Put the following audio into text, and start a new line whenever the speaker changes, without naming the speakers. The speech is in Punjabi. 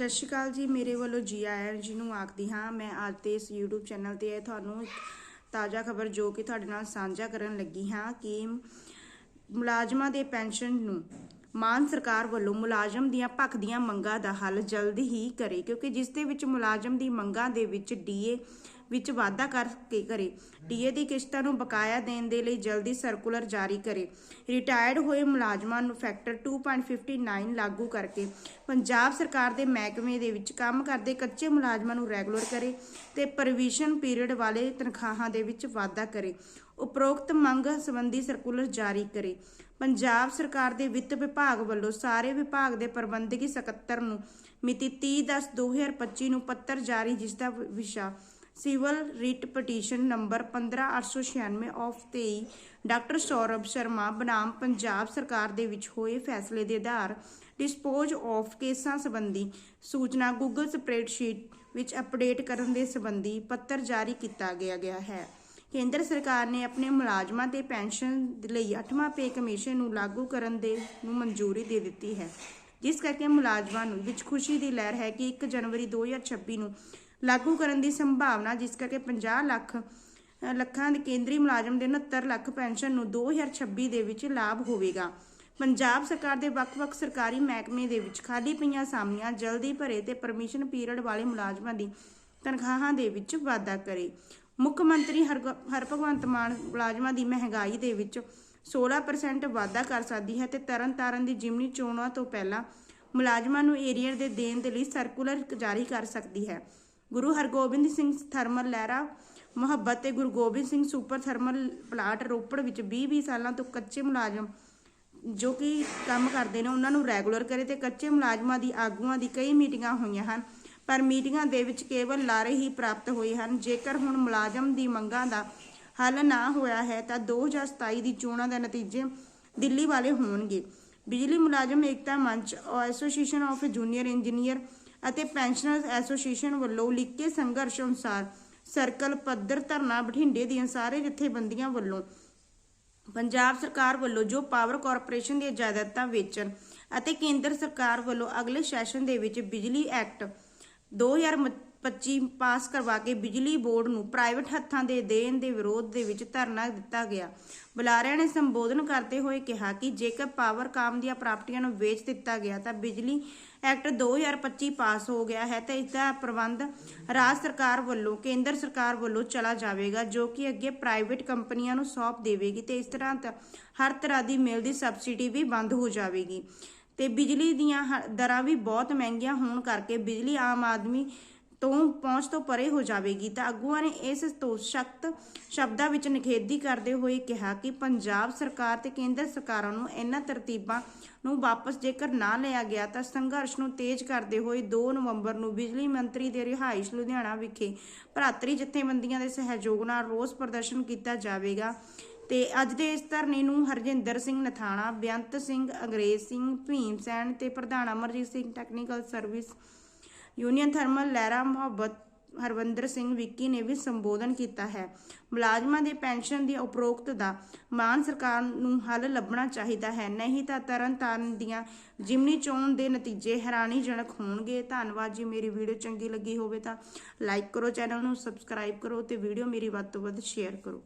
ਸਤਿ ਸ਼੍ਰੀ ਅਕਾਲ ਜੀ, ਮੇਰੇ ਵੱਲੋਂ ਜੀ ਆਇਆਂ ਜੀ ਨੂੰ ਆਖਦੀ ਹਾਂ, ਮੈਂ ਅੱਜ ਦੇ ਇਸ YouTube ਚੈਨਲ ਤੇ ਤੁਹਾਨੂੰ ਤਾਜ਼ਾ ਖਬਰ ਜੋ ਕਿ ਤੁਹਾਡੇ ਨਾਲ ਸਾਂਝਾ ਕਰਨ ਲੱਗੀ ਹਾਂ ਕਿ ਮੁਲਾਜ਼ਮਾਂ ਦੇ ਪੈਨਸ਼ਨ ਨੂੰ ਮਾਨ ਸਰਕਾਰ ਵੱਲੋਂ ਮੁਲਾਜ਼ਮ ਦੀਆਂ ਭੱਖ ਦੀਆਂ ਮੰਗਾਂ ਦਾ ਹੱਲ ਜਲਦ ਹੀ ਕਰੇ, ਕਿਉਂਕਿ ਜਿਸ ਦੇ ਵਿੱਚ ਮੁਲਾਜ਼ਮ ਦੀ ਮੰਗਾਂ ਦੇ ਵਿੱਚ ਡੀਏ ਵਿੱਚ ਵਾਧਾ ਕਰਕੇ ਕਰੇ। ਡੀਏ ਦੀ ਕਿਸ਼ਤਾਂ ਨੂੰ ਬਕਾਇਆ ਦੇਣ ਦੇ ਲਈ ਜਲਦੀ ਸਰਕੂਲਰ ਜਾਰੀ ਕਰੇ। ਰਿਟਾਇਰਡ ਹੋਏ ਮੁਲਾਜ਼ਮਾਂ ਨੂੰ ਫੈਕਟਰ 2.59 ਲਾਗੂ ਕਰਕੇ ਪੰਜਾਬ ਸਰਕਾਰ ਦੇ ਮਹਿਕਮੇ ਦੇ ਵਿੱਚ ਕੰਮ ਕਰਦੇ ਕੱਚੇ ਮੁਲਾਜ਼ਮਾਂ ਨੂੰ ਰੈਗੂਲਰ ਕਰੇ ਤੇ ਪ੍ਰੋਵੀਜ਼ਨ ਪੀਰੀਅਡ ਵਾਲੇ ਤਨਖਾਹਾਂ ਦੇ ਵਿੱਚ ਵਾਧਾ ਕਰੇ। ਉਪਰੋਕਤ ਮੰਗ ਸੰਬੰਧੀ ਸਰਕੂਲਰ ਜਾਰੀ ਕਰੇ। ਪੰਜਾਬ ਸਰਕਾਰ ਦੇ ਵਿੱਤ ਵਿਭਾਗ ਵੱਲੋਂ ਸਾਰੇ ਵਿਭਾਗ ਦੇ ਪ੍ਰਬੰਧਕੀ ਸਕੱਤਰ ਨੂੰ ਮਿਤੀ 30/10/2025 ਨੂੰ ਪੱਤਰ ਜਾਰੀ, ਜਿਸ ਦਾ ਵਿਸ਼ਾ civil writ petition number 15896 of 23 doctor Saurabh Sharma ਬਨਾਮ Punjab ਸਰਕਾਰ ਦੇ ਵਿੱਚ ਹੋਏ ਫੈਸਲੇ ਦੇ ਆਧਾਰ ਡਿਸਪੋਜ਼ ਆਫ ਕੇਸਾਂ ਸੰਬੰਧੀ ਸੂਚਨਾ ਗੂਗਲ ਸਪਰੈਡਸ਼ੀਟ ਵਿੱਚ ਅਪਡੇਟ ਕਰਨ ਦੇ ਸੰਬੰਧੀ ਪੱਤਰ ਜਾਰੀ ਕੀਤਾ ਗਿਆ ਗਿਆ ਹੈ। ਕੇਂਦਰ ਸਰਕਾਰ ਨੇ ਆਪਣੇ ਮੁਲਾਜ਼ਮਾਂ ਤੇ ਪੈਨਸ਼ਨ ਲਈ 8ਵਾਂ ਪੇ ਕਮਿਸ਼ਨ ਨੂੰ ਲਾਗੂ ਕਰਨ ਦੇ ਨੂੰ ਮਨਜ਼ੂਰੀ ਦੇ ਦਿੱਤੀ ਹੈ। ਜਿਸ ਕਰਕੇ ਮੁਲਾਜ਼ਮਾਂ ਨੂੰ ਵਿੱਚ ਖੁਸ਼ੀ ਦੀ ਲਹਿਰ ਹੈ ਕਿ 1 ਜਨਵਰੀ 2026 ਨੂੰ ਲਾਗੂ ਕਰਨ ਦੀ ਸੰਭਾਵਨਾ, ਜਿਸ ਕਰਕੇ 50 ਲੱਖ ਲੱਖਾਂ ਦੇ ਕੇਂਦਰੀ ਮੁਲਾਜ਼ਮ ਦੇ 69 ਲੱਖ ਪੈਨਸ਼ਨ ਨੂੰ 2026 ਦੇ ਵਿੱਚ ਲਾਭ ਹੋਵੇਗਾ। ਪੰਜਾਬ ਸਰਕਾਰ ਦੇ ਵੱਖ-ਵੱਖ ਸਰਕਾਰੀ ਮਹਿਕਮੇ ਦੇ ਵਿੱਚ ਖਾਲੀ ਪਈਆਂ ਅਸਾਮੀਆਂ ਜਲਦੀ ਭਰੇ ਤੇ ਪਰਮਿਸ਼ਨ ਪੀਰੀਅਡ ਵਾਲੇ ਮੁਲਾਜ਼ਮਾਂ ਦੀ ਤਨਖਾਹਾਂ ਦੇ ਵਿੱਚ ਵਾਧਾ ਕਰੇ। ਮੁੱਖ ਮੰਤਰੀ ਹਰਗ- ਹਰਭਗਵੰਤ ਮਾਨ ਮੁਲਾਜ਼ਮਾਂ ਦੀ ਮਹਿੰਗਾਈ ਦੇ ਵਿੱਚ 16% ਵਾਧਾ ਕਰ ਸਕਦੀ ਹੈ ਤੇ ਤਰਨਤਾਰਨ ਦੀ ਜਿਮਨੀ ਚੋਣਾਂ ਤੋਂ ਪਹਿਲਾਂ ਮੁਲਾਜ਼ਮਾਂ ਨੂੰ ਏਰੀਅਰ ਦੇ ਦੇਣ ਦੇ ਲਈ ਸਰਕੂਲਰ ਜਾਰੀ ਕਰ ਸਕਦੀ ਹੈ। ਗੁਰੂ ਹਰਗੋਬਿੰਦ ਸਿੰਘ ਥਰਮਲ ਲਹਿਰਾ, ਮੁਹੱਬਤ ਤੇ Guru Gobind Singh super thermal plant Ropar ਵਿੱਚ 20-20 ਸਾਲਾਂ ਤੋਂ ਕੱਚੇ ਮੁਲਾਜ਼ਮ ਜੋ ਕਿ ਕੰਮ ਕਰਦੇ ਨੇ, ਉਹਨਾਂ ਨੂੰ ਰੈਗੂਲਰ ਕਰੇ ਤੇ ਕੱਚੇ ਮੁਲਾਜ਼ਮਾਂ ਦੀ ਆਗੂਆਂ ਦੀ ਕਈ ਮੀਟਿੰਗਾਂ ਹੋਈਆਂ ਹਨ, ਪਰ ਮੀਟਿੰਗਾਂ ਦੇ ਵਿੱਚ ਕੇਵਲ ਲਾਰੇ ਹੀ ਪ੍ਰਾਪਤ ਹੋਏ ਹਨ। ਜੇਕਰ ਹੁਣ ਮੁਲਾਜ਼ਮ ਦੀ ਮੰਗਾਂ ਦਾ ਹੱਲ ਨਾ ਹੋਇਆ ਹੈ, ਤਾਂ 2027 ਦੀ ਚੋਣਾਂ ਦੇ ਨਤੀਜੇ ਦਿੱਲੀ ਵਾਲੇ ਹੋਣਗੇ। Bijli Mulazam Ekta Manch association of junior engineer ਅਤੇ ਪੈਨਸ਼ਨਰਸ ਐਸੋਸੀਏਸ਼ਨ ਵੱਲੋਂ ਲਿਖੇ ਸੰਘਰਸ਼ ਅਨੁਸਾਰ ਸਰਕਲ, ਪੱਧਰ, ਧਰਨਾ, ਬਠਿੰਡੇ ਦੀਆਂ ਸਾਰੇ ਜਥੇਬੰਦੀਆਂ ਵੱਲੋਂ ਪੰਜਾਬ ਸਰਕਾਰ ਵੱਲੋਂ ਜੋ ਪਾਵਰ ਕਾਰਪੋਰੇਸ਼ਨ ਦੀਆਂ ਜਾਇਦਾਦਾਂ ਵੇਚਣ ਅਤੇ ਕੇਂਦਰ ਸਰਕਾਰ ਵੱਲੋਂ ਅਗਲੇ ਸੈਸ਼ਨ ਦੇ ਵਿੱਚ ਬਿਜਲੀ ਐਕਟ 2025 ਪਾਸ ਕਰਵਾ ਕੇ ਬਿਜਲੀ ਬੋਰਡ ਨੂੰ ਪ੍ਰਾਈਵੇਟ ਹੱਥਾਂ ਦੇ ਦੇਣ ਦੇ ਵਿਰੋਧ ਦੇ ਵਿੱਚ ਧਰਨਾ ਦਿੱਤਾ ਗਿਆ। ਬੁਲਾਰਿਆਂ ਨੇ ਸੰਬੋਧਨ ਕਰਦੇ ਹੋਏ ਕਿਹਾ ਕਿ ਜੇਕਰ ਪਾਵਰ ਕਾਮ ਦੀਆਂ ਪ੍ਰਾਪਰਟੀਆਂ ਨੂੰ ਵੇਚ ਦਿੱਤਾ ਗਿਆ ਤਾਂ ਬਿਜਲੀ ਐਕਟ 2025 ਪਾਸ ਹੋ ਗਿਆ ਹੈ ਤੇ ਇਸ ਦਾ ਪ੍ਰਬੰਧ ਰਾਜ ਸਰਕਾਰ ਵੱਲੋਂ, ਕੇਂਦਰ ਸਰਕਾਰ ਵੱਲੋਂ ਚਲਾ ਜਾਵੇਗਾ, ਜੋ ਕਿ ਅੱਗੇ ਪ੍ਰਾਈਵੇਟ ਕੰਪਨੀਆਂ ਨੂੰ ਸੌਂਪ ਦੇਵੇਗੀ ਤੇ ਇਸ ਤਰ੍ਹਾਂ ਹਰ ਤਰ੍ਹਾਂ ਦੀ ਮਿਲਦੀ ਸਬਸਿਡੀ ਵੀ ਬੰਦ ਹੋ ਜਾਵੇਗੀ। ਤੇ ਬਿਜਲੀ ਦੀਆਂ ਦਰਾਂ ਵੀ ਬਹੁਤ ਮਹਿੰਗੀਆਂ ਹੋਣ ਕਰਕੇ ਬਿਜਲੀ ਆਮ ਆਦਮੀ ਤੋਂ ਪਹੁੰਚ ਤੋਂ ਪਰੇ ਹੋ ਜਾਵੇਗੀ ਤਾਂ ਆਗੂਆਂ ਨੇ ਇਸ ਤੋਂ ਸਖਤ ਸ਼ਬਦਾਂ ਵਿੱਚ ਨਿਖੇਧੀ ਕਰਦੇ ਹੋਏ ਕਿਹਾ ਕਿ ਪੰਜਾਬ ਸਰਕਾਰ ਤੇ ਕੇਂਦਰ ਸਰਕਾਰਾਂ ਨੂੰ ਇਹਨਾਂ ਤਰਤੀਬਾਂ ਨੂੰ ਵਾਪਸ ਜੇਕਰ ਨਾ ਲਿਆ ਗਿਆ ਤਾਂ ਸੰਘਰਸ਼ ਨੂੰ ਤੇਜ਼ ਕਰਦੇ ਹੋਏ 2 ਨਵੰਬਰ ਨੂੰ ਬਿਜਲੀ ਮੰਤਰੀ ਦੇ ਰਿਹਾਇਸ਼ ਲੁਧਿਆਣਾ ਵਿਖੇ ਭਰਾਤਰੀ ਜਥੇਬੰਦੀਆਂ ਦੇ ਸਹਿਯੋਗ ਨਾਲ ਰੋਸ ਪ੍ਰਦਰਸ਼ਨ ਕੀਤਾ ਜਾਵੇਗਾ। ਤੇ ਅੱਜ ਦੇ ਇਸ ਧਰਨੇ ਨੂੰ ਹਰਜਿੰਦਰ ਸਿੰਘ ਨਥਾਣਾ ਬੇਅੰਤ ਸਿੰਘ, ਅੰਗਰੇਜ਼ ਸਿੰਘ, ਭੀਮ ਸੈਨ ਤੇ ਪ੍ਰਧਾਨ Amarjeet Singh technical service union thermal Lehra Mohabbat Harvinder Singh Vicky ਨੇ ਵੀ ਸੰਬੋਧਨ ਕੀਤਾ ਹੈ। ਮੁਲਾਜ਼ਮਾਂ ਦੇ ਪੈਨਸ਼ਨ ਦੀ ਉਪਰੋਕਤ ਦਾ ਮਾਨ ਸਰਕਾਰ ਨੂੰ ਹੱਲ ਲੱਭਣਾ ਚਾਹੀਦਾ ਹੈ। ਨਹੀਂ ਤਾਂ ਤਰਨ ਤਾਰਨ ਦੀਆਂ ਜਿਮਨੀ ਚੋਣ ਦੇ ਨਤੀਜੇ ਹੈਰਾਨੀਜਨਕ ਹੋਣਗੇ। ਧੰਨਵਾਦ ਜੀ, ਮੇਰੀ ਵੀਡੀਓ ਚੰਗੀ ਲੱਗੀ ਹੋਵੇ ਤਾਂ ਲਾਈਕ ਕਰੋ, ਚੈਨਲ ਨੂੰ ਸਬਸਕ੍ਰਾਈਬ ਕਰੋ ਤੇ ਵੀਡੀਓ ਮੇਰੀ ਵੱਧ ਤੋਂ ਵੱਧ ਸ਼ੇਅਰ ਕਰੋ।